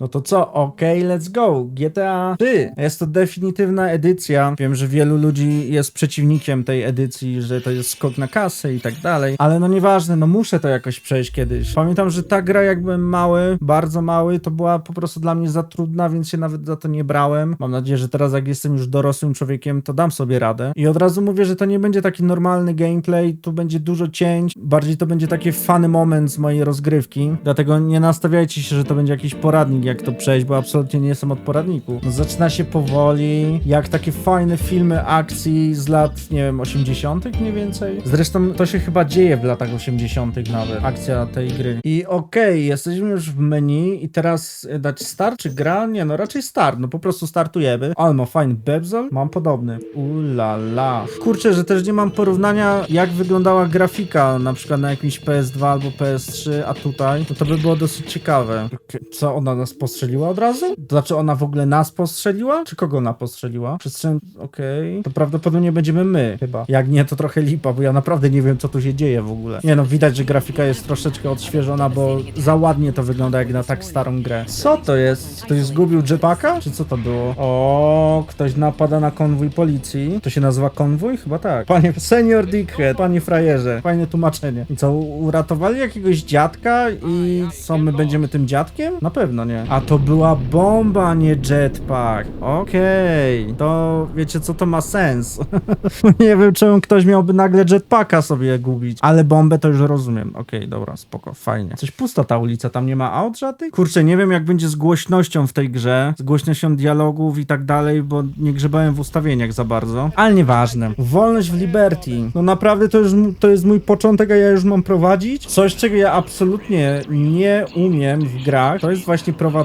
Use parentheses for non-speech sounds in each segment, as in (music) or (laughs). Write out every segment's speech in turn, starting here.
No to co? Okej, let's go. GTA 3. Jest to definitywna edycja. Wiem, że wielu ludzi jest przeciwnikiem tej edycji, że to jest skok na kasę i tak dalej. Ale no nieważne, no muszę to jakoś przejść kiedyś. Pamiętam, że ta gra jak byłem mały, bardzo mały, to była po prostu dla mnie za trudna, więc się nawet za to nie brałem. Mam nadzieję, że teraz jak jestem już dorosłym człowiekiem, to dam sobie radę. I od razu mówię, że to nie będzie taki normalny gameplay, tu będzie dużo cięć, bardziej to będzie taki funny moment z mojej rozgrywki. Dlatego nie nastawiajcie się, że to będzie jakiś poradnik, jak to przejść, bo absolutnie nie jestem od poradniku. No, zaczyna się powoli, jak takie fajne filmy akcji z lat, nie wiem, 80. mniej więcej. Zresztą to się chyba dzieje w latach 80. nawet, akcja tej gry. I okej, jesteśmy już w menu i teraz e, dać start czy gra? Nie, no raczej start, no po prostu startujemy. Ale ma fajny bebzol, mam podobny. Ulala. Kurczę, że też nie mam porównania, jak wyglądała grafika, na przykład na jakimś PS2 albo PS3, a tutaj, no to by było dosyć ciekawe. Co, ona nas postrzeliła od razu? To znaczy, ona w ogóle nas postrzeliła? Czy kogo ona postrzeliła? Przestrzeń, okej. To prawdopodobnie będziemy my, chyba. Jak nie, to trochę lipa, bo ja naprawdę nie wiem, co tu się dzieje w ogóle. Nie no, widać, że grafika jest troszeczkę odświeżona, bo za ładnie to wygląda jak na tak starą grę. Co to jest? Ktoś zgubił jetpacka? Czy co to było? O, ktoś napada na konwój policji. To się nazywa konwój? Chyba tak. Panie senior dickhead, panie frajerze. Fajne tłumaczenie. I co, uratowali jakiegoś dziadka i co, my będziemy tym dziadkiem? Na pewno nie. A to była bomba, nie jetpack. Okej, to wiecie co, to ma sens. (laughs) nie wiem, czemu ktoś miałby nagle jetpacka sobie gubić. Ale bombę to już rozumiem. Okej, dobra, spoko, fajnie. Coś pusta ta ulica, tam nie ma aut żadnych? Kurczę, nie wiem jak będzie z głośnością w tej grze, z głośnością dialogów i tak dalej, bo nie grzebałem w ustawieniach za bardzo. Ale nieważne. Wolność w Liberty. No naprawdę to już to jest mój początek, a ja już mam prowadzić? Coś, czego ja absolutnie nie umiem w grach, to jest właśnie prowadzenie.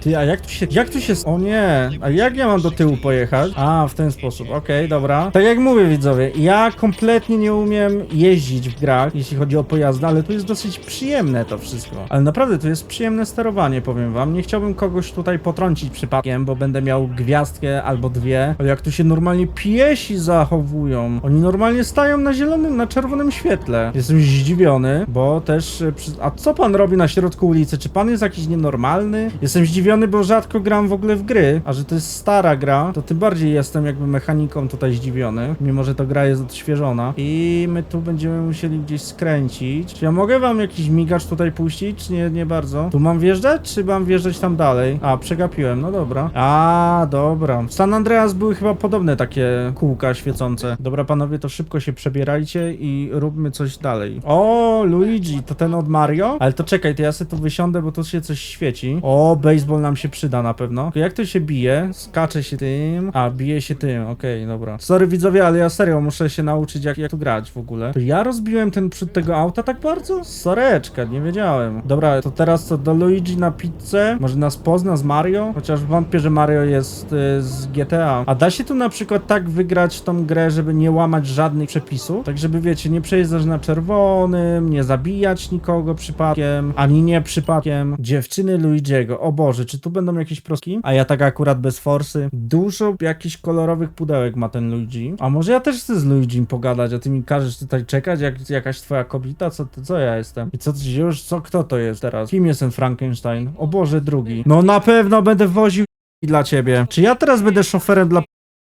Ty, a jak tu się... Jak tu się... O nie! A jak ja mam do tyłu pojechać? A, w ten sposób. Okej, dobra. Tak jak mówię, widzowie, ja kompletnie nie umiem jeździć w grach, jeśli chodzi o pojazdy, ale tu jest dosyć przyjemne to wszystko. Ale naprawdę, to jest przyjemne sterowanie, powiem wam. Nie chciałbym kogoś tutaj potrącić przypadkiem, bo będę miał gwiazdkę albo dwie. Ale jak tu się normalnie piesi zachowują. Oni normalnie stają na zielonym, na czerwonym świetle. Jestem zdziwiony, bo też... e, A co pan robi na środku ulicy? Czy pan jest jakiś nienormalny? Jestem zdziwiony, bo rzadko gram w ogóle w gry, a że to jest stara gra, to tym bardziej jestem jakby mechaniką tutaj zdziwiony, mimo że ta gra jest odświeżona. I my tu będziemy musieli gdzieś skręcić. Czy ja mogę wam jakiś migacz tutaj puścić, czy nie, nie bardzo? Tu mam wjeżdżać, czy mam wjeżdżać tam dalej? A, przegapiłem, no dobra. A, dobra. W San Andreas były chyba podobne takie kółka świecące. Dobra, panowie, to szybko się przebierajcie i róbmy coś dalej. O, Luigi, to ten od Mario? Ale to czekaj, to ja sobie tu wysiądę, bo tu się coś świeci. O, baseball nam się przyda na pewno. Jak to się bije? Skacze się tym. A, bije się tym, okej, dobra. Sorry widzowie, ale ja serio muszę się nauczyć jak, jak tu grać w ogóle. To ja rozbiłem ten przód tego auta tak bardzo? Soreczka, nie wiedziałem. Dobra, to teraz co, do Luigi na pizzę? Może nas pozna z Mario? Chociaż wątpię, że Mario jest y, z GTA. A da się tu na przykład tak wygrać tą grę, żeby nie łamać żadnych przepisów? Tak żeby wiecie, nie przejeżdżać na czerwonym, nie zabijać nikogo przypadkiem, ani nie przypadkiem. Dziewczyny Luigiego. O Boże, czy tu będą jakieś proski? A ja tak akurat bez forsy. Dużo jakichś kolorowych pudełek ma ten Luigi. A może ja też chcę z Luigim pogadać, a ty mi każesz tutaj czekać, jak jakaś twoja kobieta? Co, co ja jestem? I co ty już, co, kto to jest teraz? Kim jest ten Frankenstein? O Boże, drugi. No na pewno będę woził dla ciebie. Czy ja teraz będę szoferem dla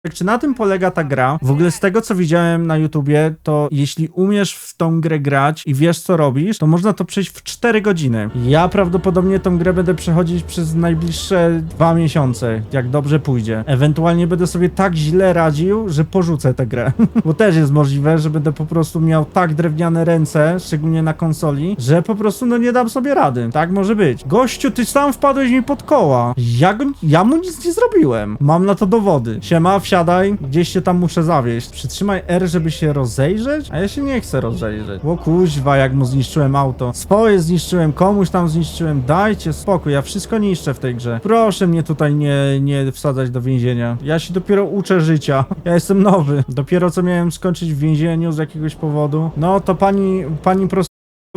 czy na tym polega ta gra? W ogóle z tego co widziałem na YouTubie, to jeśli umiesz w tą grę grać i wiesz co robisz, to można to przejść w 4 godziny. Ja prawdopodobnie tą grę będę przechodzić przez najbliższe dwa miesiące, jak dobrze pójdzie. Ewentualnie będę sobie tak źle radził, że porzucę tę grę. (laughs) Bo też jest możliwe, że będę po prostu miał tak drewniane ręce, szczególnie na konsoli, że po prostu no nie dam sobie rady. Tak może być. Gościu, ty sam wpadłeś mi pod koła. Ja, ja mu nic nie zrobiłem. Mam na to dowody. Siema, wsiadaj. Gdzieś się tam muszę zawieźć. Przytrzymaj R, żeby się rozejrzeć? A ja się nie chcę rozejrzeć. Bo kuźwa, jak mu zniszczyłem auto. Swoje zniszczyłem, komuś tam zniszczyłem. Dajcie spokój, ja wszystko niszczę w tej grze. Proszę mnie tutaj nie, nie wsadzać do więzienia. Ja się dopiero uczę życia. (laughs) Ja jestem nowy. Dopiero co miałem skończyć w więzieniu z jakiegoś powodu. No to pani, pani prosto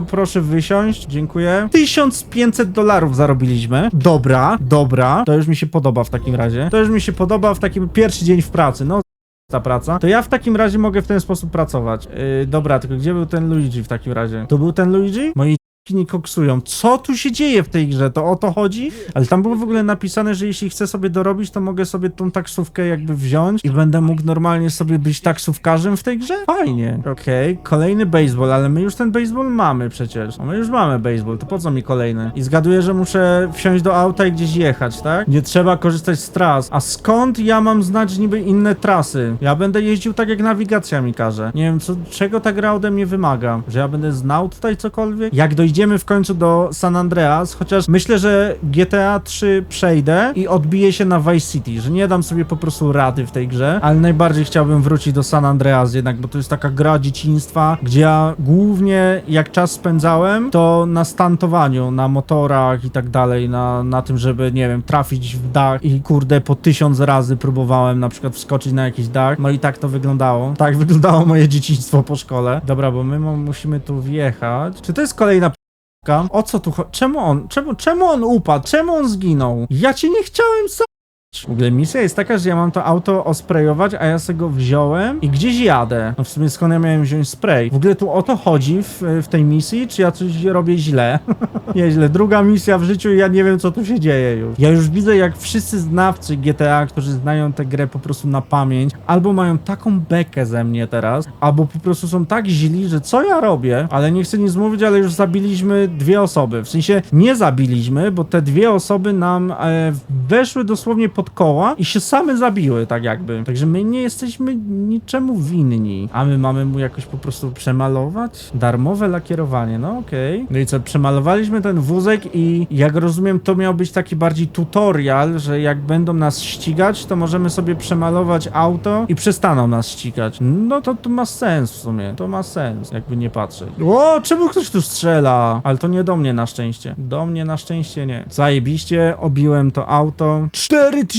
Proszę wysiąść, dziękuję. 1500 dolarów zarobiliśmy. Dobra, dobra. To już mi się podoba w takim razie. To już mi się podoba w takim pierwszy dzień w pracy. No, ta praca. To ja w takim razie mogę w ten sposób pracować. Yy, dobra, tylko gdzie był ten Luigi w takim razie? To był ten Luigi? Moi nie koksują. Co tu się dzieje w tej grze? To o to chodzi? Ale tam było w ogóle napisane, że jeśli chcę sobie dorobić, to mogę sobie tą taksówkę jakby wziąć i będę mógł normalnie sobie być taksówkarzem w tej grze? Fajnie. Okej, kolejny baseball, ale my już ten baseball mamy przecież. No my już mamy baseball, to po co mi kolejny? I zgaduję, że muszę wsiąść do auta i gdzieś jechać, tak? Nie trzeba korzystać z tras. A skąd ja mam znać niby inne trasy? Ja będę jeździł tak, jak nawigacja mi każe. Nie wiem, co, czego ta gra ode mnie wymaga. Że ja będę znał tutaj cokolwiek? Jak dojdziemy w końcu do San Andreas, chociaż myślę, że GTA 3 przejdę i odbiję się na Vice City, że nie dam sobie po prostu rady w tej grze, ale najbardziej chciałbym wrócić do San Andreas jednak, bo to jest taka gra dzieciństwa, gdzie ja głównie jak czas spędzałem, to na stantowaniu, na motorach i tak dalej, na, na tym, żeby, nie wiem, trafić w dach i kurde po tysiąc razy próbowałem na przykład wskoczyć na jakiś dach, no i tak to wyglądało. Tak (laughs) wyglądało moje dzieciństwo po szkole. Dobra, bo my mu- musimy tu wjechać. Czy to jest kolejna? O co tu chodzi? Czemu on, czemu, czemu on upadł? Czemu on zginął? Ja cię nie chciałem za... W ogóle misja jest taka, że ja mam to auto osprejować, a ja sobie go wziąłem i gdzieś jadę. No w sumie skąd ja miałem wziąć spray? W ogóle tu o to chodzi w, w tej misji, czy ja coś robię źle? (laughs) Nieźle. Druga misja w życiu i ja nie wiem, co tu się dzieje już. Ja już widzę, jak wszyscy znawcy GTA, którzy znają tę grę po prostu na pamięć, albo mają taką bekę ze mnie teraz, albo po prostu są tak źli, że co ja robię? Ale nie chcę nic mówić, ale już zabiliśmy dwie osoby. W sensie nie zabiliśmy, bo te dwie osoby nam e, weszły dosłownie pod koła i się same zabiły, tak jakby. Także my nie jesteśmy niczemu winni. A my mamy mu jakoś po prostu przemalować? Darmowe lakierowanie, no okej. No i co, przemalowaliśmy ten wózek i jak rozumiem, to miał być taki bardziej tutorial, że jak będą nas ścigać, to możemy sobie przemalować auto i przestaną nas ścigać. No to, to ma sens w sumie. To ma sens, jakby nie patrzeć. O, czemu ktoś tu strzela? Ale to nie do mnie na szczęście. Do mnie na szczęście nie. Zajebiście, obiłem to auto. 4000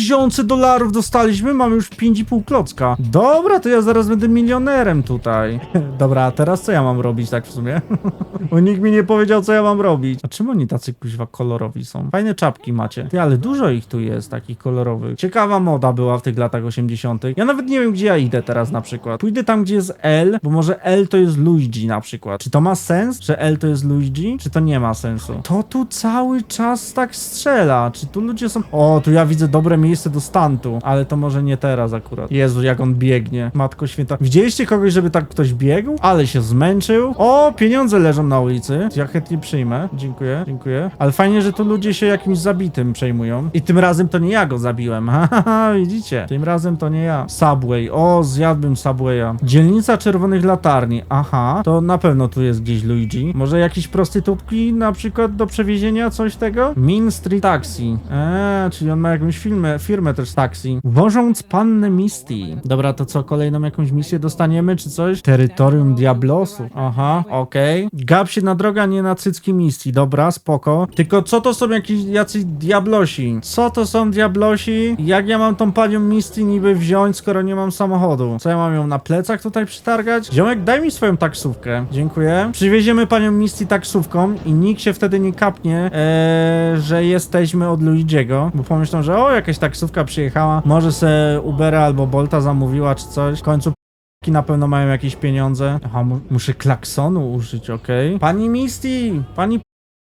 dolarów dostaliśmy, mamy już 5,5 klocka. Dobra, to ja zaraz będę milionerem tutaj. (laughs) Dobra, a teraz co ja mam robić tak w sumie? (laughs) Bo nikt mi nie powiedział, co ja mam robić. A czemu oni tacy kuźwa kolorowi są? Fajne czapki macie. Ty, ale dużo ich tu jest, takich kolorowych. Ciekawa moda była w tych latach 80. Ja nawet nie wiem, gdzie ja idę teraz na przykład. Pójdę tam, gdzie jest L, bo może L to jest Luigi na przykład. Czy to ma sens, że L to jest Luigi? Czy to nie ma sensu? To tu cały czas tak strzela. Czy tu ludzie są... O, tu ja widzę dobre miejsce do stantu, ale to może nie teraz akurat. Jezu, jak on biegnie. Matko święta. Widzieliście kogoś, żeby tak ktoś biegł? Ale się zmęczył. O, pieniądze leżą na ulicy. Ja chętnie przyjmę. Dziękuję, dziękuję. Ale fajnie, że tu ludzie się jakimś zabitym przejmują. I tym razem to nie ja go zabiłem. (laughs) Haha, widzicie? Tym razem to nie ja. Subway. O, zjadłbym Subwaya. Dzielnica Czerwonych Latarni. Aha, to na pewno tu jest gdzieś Luigi. Może jakieś prostytutki na przykład do przewiezienia, coś tego? Mean Street Taxi. Eee, czyli on ma jakąś firmę, firmę też taxi. Wożąc pannę Misty. Dobra, to co, kolejną jakąś misję dostaniemy, czy coś? Terytorium Diablosów. Aha, okej. Gap się na droga, nie na cycki Misty. Dobra, spoko. Tylko co to są jakieś diablosi? Co to są diablosi? Jak ja mam tą panią Misty niby wziąć, skoro nie mam samochodu? Co ja mam ją na plecach tutaj przytargać? Ziomek, daj mi swoją taksówkę. Dziękuję. Przywieziemy panią Misty taksówką i nikt się wtedy nie kapnie, eee, że jesteśmy od Luigiego, bo pomyślą, że o, jakaś taksówka przyjechała, może se Ubera albo Bolta zamówiła czy coś. W końcu p***ki na pewno mają jakieś pieniądze. Aha, mu muszę klaksonu użyć, okej. Pani Misty, pani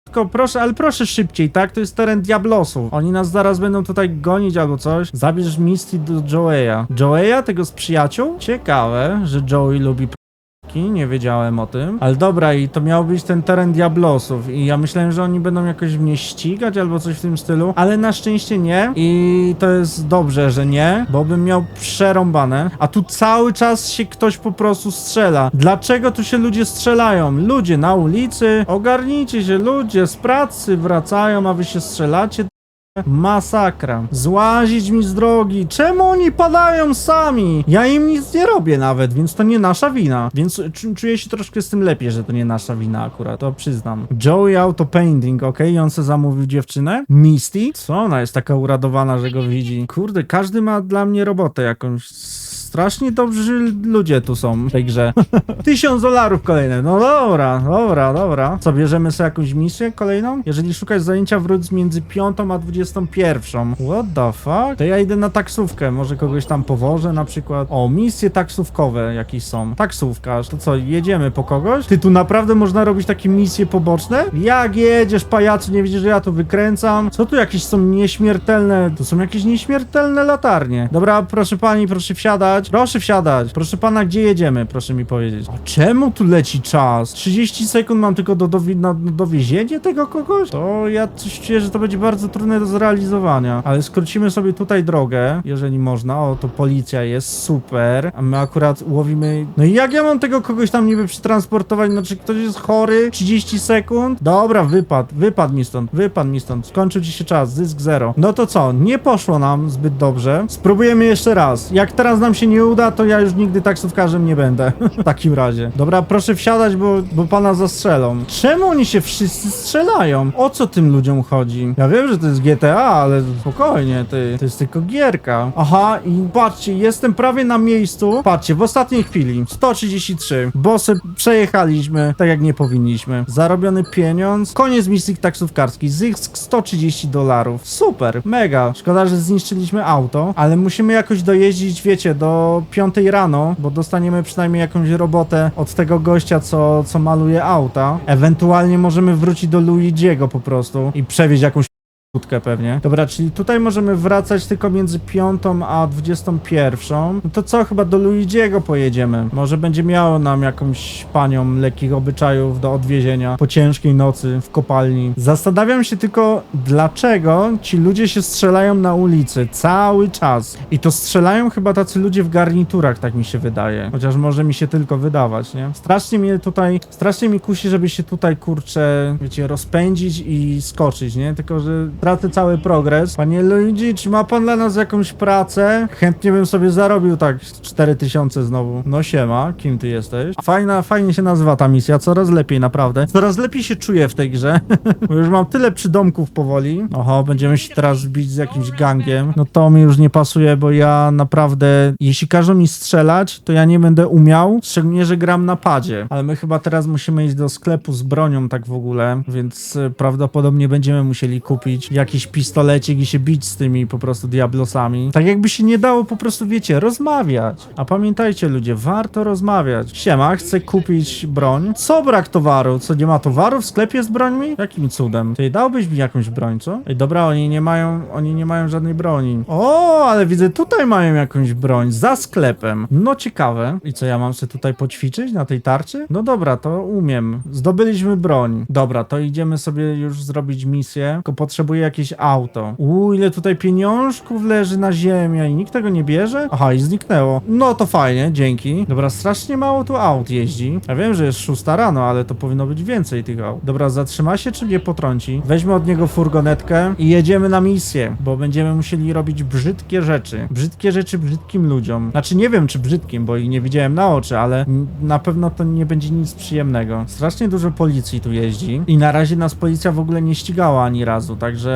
tylko proszę, ale proszę szybciej, tak? To jest teren Diablosów. Oni nas zaraz będą tutaj gonić albo coś. Zabierz Misty do Joeya. Joeya, tego z przyjaciół? Ciekawe, że Joey lubi nie wiedziałem o tym. Ale dobra, i to miał być ten teren Diablosów. I ja myślałem, że oni będą jakoś mnie ścigać albo coś w tym stylu, ale na szczęście nie. I to jest dobrze, że nie, bo bym miał przerąbane. A tu cały czas się ktoś po prostu strzela. Dlaczego tu się ludzie strzelają? Ludzie na ulicy, ogarnijcie się, ludzie z pracy wracają, a wy się strzelacie. Masakra. Złazić mi z drogi. Czemu oni padają sami? Ja im nic nie robię nawet, więc to nie nasza wina. Więc czu- czuję się troszkę z tym lepiej, że to nie nasza wina akurat, to przyznam. Joey Auto Painting, okej? I on se zamówił dziewczynę. Misty? Co ona jest taka uradowana, że go widzi? Kurde, każdy ma dla mnie robotę jakąś Strasznie dobrzy ludzie tu są w tej grze. (laughs) Tysiąc dolarów kolejne. No dobra, dobra, dobra. Co, bierzemy sobie jakąś misję kolejną? Jeżeli szukasz zajęcia, wróć między piątą a dwudziestą pierwszą. What the fuck? To ja idę na taksówkę. Może kogoś tam powożę na przykład. O, misje taksówkowe jakieś są. Taksówkarz. To co, jedziemy po kogoś? Ty, tu naprawdę można robić takie misje poboczne? Jak jedziesz, pajacu? Nie widzisz, że ja tu wykręcam? Co tu jakieś są nieśmiertelne? Tu są jakieś nieśmiertelne latarnie. Dobra, proszę pani, proszę wsiadać. Proszę wsiadać. Proszę pana, gdzie jedziemy? Proszę mi powiedzieć. A czemu tu leci czas? 30 sekund mam tylko do, do, na tego kogoś? To ja coś czuję, że to będzie bardzo trudne do zrealizowania. Ale skrócimy sobie tutaj drogę, jeżeli można. O, to policja jest, super. A my akurat łowimy... No i jak ja mam tego kogoś tam niby przetransportować? No czy ktoś jest chory? 30 sekund? Dobra, wypadł, wypadł mi stąd, wypadł mi stąd. Skończył ci się czas, zysk zero. No to co? Nie poszło nam zbyt dobrze. Spróbujemy jeszcze raz. Jak teraz nam się nie uda, to ja już nigdy taksówkarzem nie będę. (laughs) w takim razie. Dobra, proszę wsiadać, bo, bo pana zastrzelą. Czemu oni się wszyscy strzelają? O co tym ludziom chodzi? Ja wiem, że to jest GTA, ale spokojnie, ty, to jest tylko gierka. Aha, i patrzcie, jestem prawie na miejscu. Patrzcie, w ostatniej chwili 133. Bossy przejechaliśmy tak jak nie powinniśmy. Zarobiony pieniądz. Koniec misji taksówkarskiej. Zysk 130 dolarów. Super, mega. Szkoda, że zniszczyliśmy auto, ale musimy jakoś dojeździć, wiecie, do 5 rano, bo dostaniemy przynajmniej jakąś robotę od tego gościa, co, co maluje auta. Ewentualnie możemy wrócić do Luigiego po prostu i przewieźć jakąś kłódkę pewnie. Dobra, czyli tutaj możemy wracać tylko między 5 a 21. No to co, chyba do Luigiego pojedziemy. Może będzie miało nam jakąś panią lekkich obyczajów do odwiezienia po ciężkiej nocy w kopalni. Zastanawiam się tylko, dlaczego ci ludzie się strzelają na ulicy cały czas. I to strzelają chyba tacy ludzie w garniturach, tak mi się wydaje. Chociaż może mi się tylko wydawać, nie? Strasznie mnie tutaj, strasznie mi kusi, żeby się tutaj, kurczę, wiecie, rozpędzić i skoczyć, nie? Tylko, że tracę cały progres. Panie Luigi, czy ma pan dla nas jakąś pracę? Chętnie bym sobie zarobił tak 4000 znowu. No siema, kim ty jesteś? Fajna, fajnie się nazywa ta misja, coraz lepiej naprawdę. Coraz lepiej się czuję w tej grze, (laughs) bo już mam tyle przydomków powoli. Oho, będziemy się teraz bić z jakimś gangiem. No to mi już nie pasuje, bo ja naprawdę, jeśli każą mi strzelać, to ja nie będę umiał, szczególnie, że gram na padzie. Ale my chyba teraz musimy iść do sklepu z bronią tak w ogóle, więc y, prawdopodobnie będziemy musieli kupić jakiś pistolecik i się bić z tymi po prostu diablosami. Tak jakby się nie dało po prostu, wiecie, rozmawiać. A pamiętajcie ludzie, warto rozmawiać. Siema, chcę kupić broń. Co brak towaru? Co, nie ma towaru w sklepie z brońmi? Jakim cudem? Ty dałbyś mi jakąś broń, co? Ej, dobra, oni nie mają, oni nie mają żadnej broni. O, ale widzę, tutaj mają jakąś broń, za sklepem. No ciekawe. I co, ja mam sobie tutaj poćwiczyć na tej tarczy? No dobra, to umiem. Zdobyliśmy broń. Dobra, to idziemy sobie już zrobić misję, tylko potrzebuję jakieś auto. Uuu, ile tutaj pieniążków leży na ziemi, i nikt tego nie bierze? Aha, i zniknęło. No to fajnie, dzięki. Dobra, strasznie mało tu aut jeździ. Ja wiem, że jest 6 rano, ale to powinno być więcej tych aut. Dobra, zatrzyma się czy mnie potrąci? Weźmy od niego furgonetkę i jedziemy na misję, bo będziemy musieli robić brzydkie rzeczy. Brzydkie rzeczy brzydkim ludziom. Znaczy nie wiem, czy brzydkim, bo ich nie widziałem na oczy, ale na pewno to nie będzie nic przyjemnego. Strasznie dużo policji tu jeździ i na razie nas policja w ogóle nie ścigała ani razu, także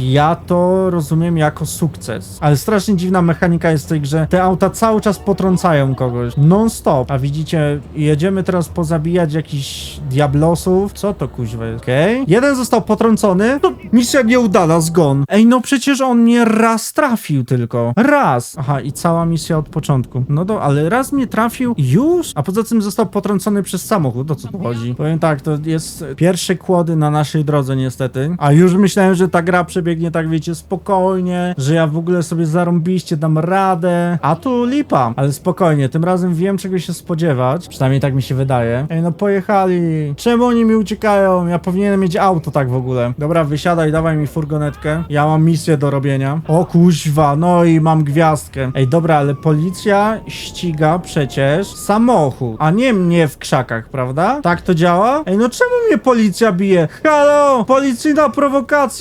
y, ja to rozumiem jako sukces. Ale strasznie dziwna mechanika jest w tej grze. Te auta cały czas potrącają kogoś. Non-stop. A widzicie, jedziemy teraz pozabijać jakichś diablosów. Co to kuźwa jest? Okej. Jeden został potrącony. To misja nieudana, zgon. Ej, no przecież on mnie raz trafił tylko. Raz. Aha, i cała misja od początku. No do, ale raz mnie trafił już? A poza tym został potrącony przez samochód. O co tu chodzi? Powiem tak, to jest pierwsze kłody na naszej drodze niestety. A już myślałem, że ta gra przebiegnie tak, wiecie, spokojnie, że ja w ogóle sobie zarąbiście dam radę. A tu lipa. Ale spokojnie, tym razem wiem czego się spodziewać. Przynajmniej tak mi się wydaje. Ej, no pojechali. Czemu oni mi uciekają? Ja powinienem mieć auto tak w ogóle. Dobra, wysiadaj, dawaj mi furgonetkę. Ja mam misję do robienia. O kuźwa, no i mam gwiazdkę. Ej, dobra, ale policja ściga przecież samochód, a nie mnie w krzakach, prawda? Tak to działa? Ej, no czemu mnie policja bije? Halo! Policyjna prowokacja!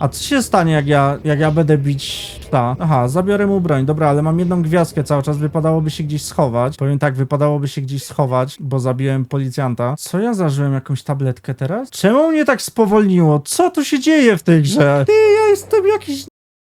A co się stanie, jak ja, jak ja będę bić ta? Aha, zabiorę mu broń. Dobra, ale mam jedną gwiazdkę cały czas, wypadałoby się gdzieś schować. Powiem tak, wypadałoby się gdzieś schować, bo zabiłem policjanta. Co ja zażyłem? Jakąś tabletkę teraz? Czemu mnie tak spowolniło? Co tu się dzieje w tej grze? Ty, ja jestem jakiś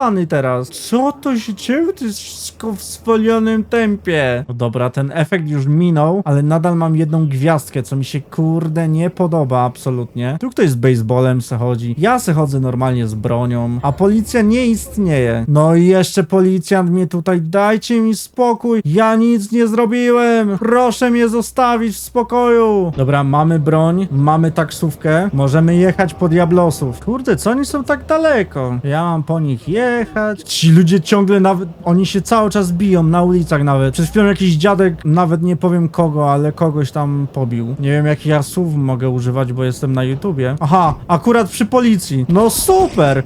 Pany teraz. Co to się dzieje? To wszystko w zwolnionym tempie. No dobra, ten efekt już minął, ale nadal mam jedną gwiazdkę, co mi się kurde nie podoba absolutnie. Tu ktoś z baseballem se chodzi. Ja se chodzę normalnie z bronią, a policja nie istnieje. No i jeszcze policjant mnie tutaj, dajcie mi spokój. Ja nic nie zrobiłem. Proszę mnie zostawić w spokoju. Dobra, mamy broń, mamy taksówkę. Możemy jechać po Diablosów. Kurde, co oni są tak daleko? Ja mam po nich jechać. Ci ludzie ciągle nawet, oni się cały czas biją na ulicach nawet. Przed chwilą jakiś dziadek, nawet nie powiem kogo, ale kogoś tam pobił. Nie wiem jakich ja słów mogę używać, bo jestem na YouTubie. Aha, akurat przy policji. No super!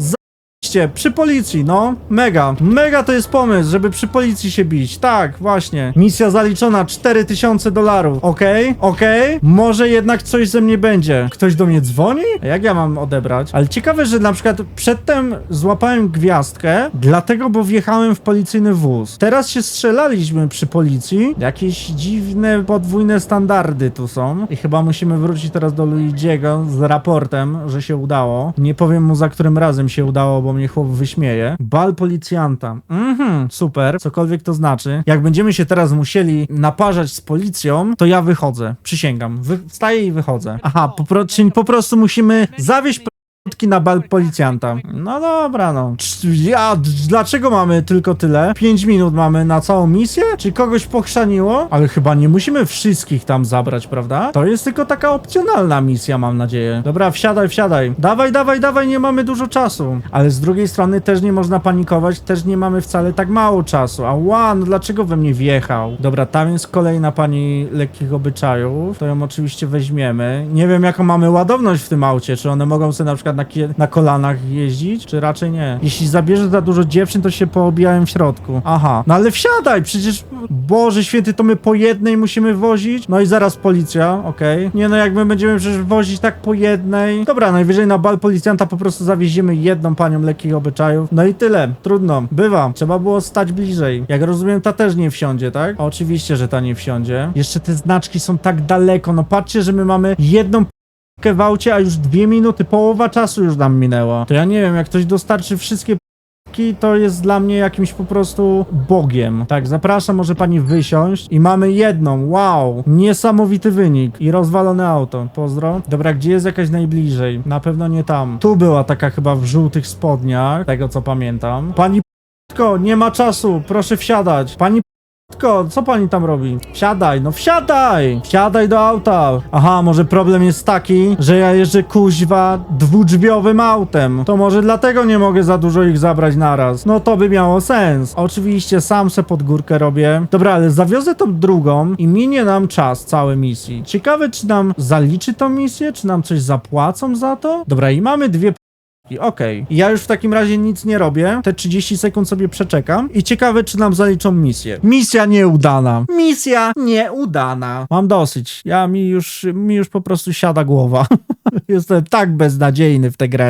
Przy policji, no. Mega. Mega to jest pomysł, żeby przy policji się bić. Tak, właśnie. Misja zaliczona 4000 dolarów. Okej, okej. Może jednak coś ze mnie będzie. Ktoś do mnie dzwoni? A Jak ja mam odebrać? Ale ciekawe, że na przykład przedtem złapałem gwiazdkę, dlatego, bo wjechałem w policyjny wóz. Teraz się strzelaliśmy przy policji. Jakieś dziwne, podwójne standardy tu są. I chyba musimy wrócić teraz do Luigiego z raportem, że się udało. Nie powiem mu za którym razem się udało, bo mnie chłop wyśmieje. Bal policjanta. Mhm, super. Cokolwiek to znaczy. Jak będziemy się teraz musieli naparzać z policją, to ja wychodzę. Przysięgam. Wstaję i wychodzę. Aha, po, pro czyli po prostu musimy zawieść na bal policjanta. No dobra, no. Dlaczego mamy tylko tyle? 5 minut mamy na całą misję? Czy kogoś pochrzaniło? Ale chyba nie musimy wszystkich tam zabrać, prawda? To jest tylko taka opcjonalna misja, mam nadzieję. Dobra, wsiadaj, wsiadaj. Dawaj, dawaj, dawaj, nie mamy dużo czasu. Ale z drugiej strony też nie można panikować, też nie mamy wcale tak mało czasu. A ła, no dlaczego we mnie wjechał? Dobra, tam jest kolejna pani lekkich obyczajów. To ją oczywiście weźmiemy. Nie wiem, jaką mamy ładowność w tym aucie. Czy one mogą sobie na przykład na, na kolanach jeździć, czy raczej nie? Jeśli zabierze za dużo dziewczyn, to się poobijałem w środku. Aha, no ale wsiadaj, przecież Boże święty, to my po jednej musimy wozić? No i zaraz policja, okej. Nie no, jak my będziemy przecież wozić tak po jednej. Dobra, najwyżej na bal policjanta po prostu zawieziemy jedną panią lekkich obyczajów. No i tyle, trudno, bywa. Trzeba było stać bliżej. Jak rozumiem, ta też nie wsiądzie, tak? Oczywiście, że ta nie wsiądzie. Jeszcze te znaczki są tak daleko, no patrzcie, że my mamy jedną w aucie, a już dwie minuty, połowa czasu już nam minęło. To ja nie wiem, jak ktoś dostarczy wszystkie p***ki, to jest dla mnie jakimś po prostu bogiem. Tak, zapraszam, może pani wysiąść i mamy jedną, wow, niesamowity wynik i rozwalone auto, pozdro. Dobra, gdzie jest jakaś najbliżej? Na pewno nie tam. Tu była taka chyba w żółtych spodniach, tego co pamiętam. Pani p***ko, nie ma czasu, proszę wsiadać. Pani Tylko, co pani tam robi? Wsiadaj, no wsiadaj! Wsiadaj do auta! Aha, może problem jest taki, że ja jeżdżę kuźwa dwudrzwiowym autem. To może dlatego nie mogę za dużo ich zabrać naraz. No to by miało sens. Oczywiście sam se pod górkę robię. Dobra, ale zawiozę tą drugą i minie nam czas całej misji. Ciekawe, czy nam zaliczy tą misję, czy nam coś zapłacą za to? Dobra, i mamy dwie i Okej, ja już w takim razie nic nie robię. Te 30 sekund sobie przeczekam i ciekawe, czy nam zaliczą misję. Misja nieudana. Misja nieudana. Mam dosyć. Ja mi już, mi już po prostu siada głowa. (laughs) Jestem tak beznadziejny w tę grę.